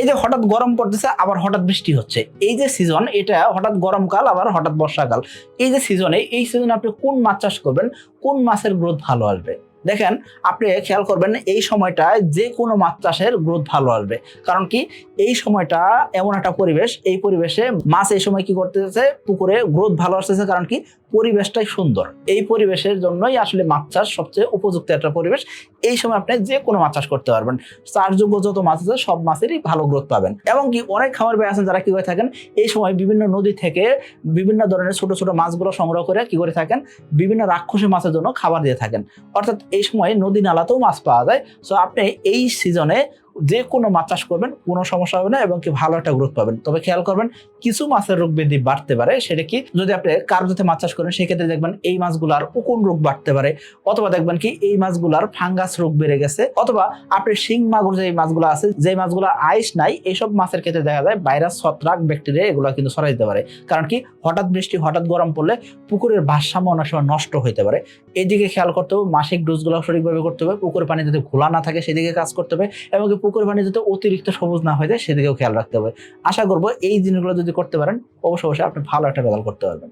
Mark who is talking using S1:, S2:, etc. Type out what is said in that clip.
S1: এই যে হঠাৎ গরম পড়তেছে, আবার হঠাৎ বৃষ্টি হচ্ছে। এই যে সিজন এটা হঠাৎ গরমকাল আবার হঠাৎ বর্ষাকাল এই যে সিজনে এই সিজনে আপনি কোন মাছ চাষ করবেন, কোন মাছের গ্রোথ ভালো আসবে? দেখেন, আপনি খেয়াল করবেন, এই সময়টায় যে কোনো মাছ চাষের গ্রোথ ভালো আসবে। কারণ কি, এই সময়টা এমন একটা পরিবেশ, এই পরিবেশে মাছ এই সময় কি করতেছে, পুকুরে গ্রোথ ভালো আসতেছে। কারণ কি পরিবেশটাই সুন্দর। এই পরিবেশের জন্যই আসলে মাছ চাষ সবচেয়ে উপযুক্ত একটা পরিবেশ। এই সময় আপনি যে কোনো মাছ চাষ করতে পারবেন। চাষযোগ্য যত মাছ আছে, সব মাছেরই ভালো গ্রোথ পাবেন। এবং কি অনেক খামার ভাই আছেন যারা কি করে থাকেন, এই সময় বিভিন্ন নদী থেকে বিভিন্ন ধরনের ছোট ছোট মাছগুলো সংগ্রহ করে কি করে থাকেন, বিভিন্ন রাক্ষসী মাছের জন্য খাবার দিয়ে থাকেন। অর্থাৎ এই সময় নদী নালাতেও মাছ পাওয়া যায়। সো আপনি এই সিজনে যে কোনো মাছ চাষ করবেন, কোনো সমস্যা হবে না এবং কি ভালো একটা গ্রোথ পাবেন। তবে খেয়াল করবেন, কিছু মাছের রোগ বৃদ্ধি বাড়তে পারে, সেটা কি যদি আপনি কার্যতে মাছ চাষ করেন সেক্ষেত্রে দেখবেন এই মাছগুলার উকুন রোগ বাড়তে পারে, অথবা দেখবেন কি এই মাছগুলার ফাঙ্গাস রোগ বেড়ে গেছে, অথবা আপনি শিং মাগুর যে মাছগুলো আছে, যে মাছগুলো আইস নাই এইসব মাছের ক্ষেত্রে দেখা যায় ভাইরাস, ছত্রাক, ব্যাকটেরিয়া এগুলো কিন্তু ছড়াই দিতে পারে। কারণ কি হঠাৎ বৃষ্টি, হঠাৎ গরম পড়লে পুকুরের ভারসাম্য অনেক সময় নষ্ট হইতে পারে। এদিকে খেয়াল করতে হবে, মাসিক ডোজগুলো সঠিকভাবে করতে হবে, পুকুরের পানি যাতে ঘোলা না থাকে, সেদিকে কাজ করতে হবে, এবং কি পুকুরের পানি যাতে অতিরিক্ত সবুজ না হয়ে যায়, সেদিকেও খেয়াল রাখতে হবে। আশা করব এই জিনিসগুলো যদি করতে পারেন, অবশ্যই অবশ্যই আপনি ভালো একটা রেজাল্ট করতে পারবেন।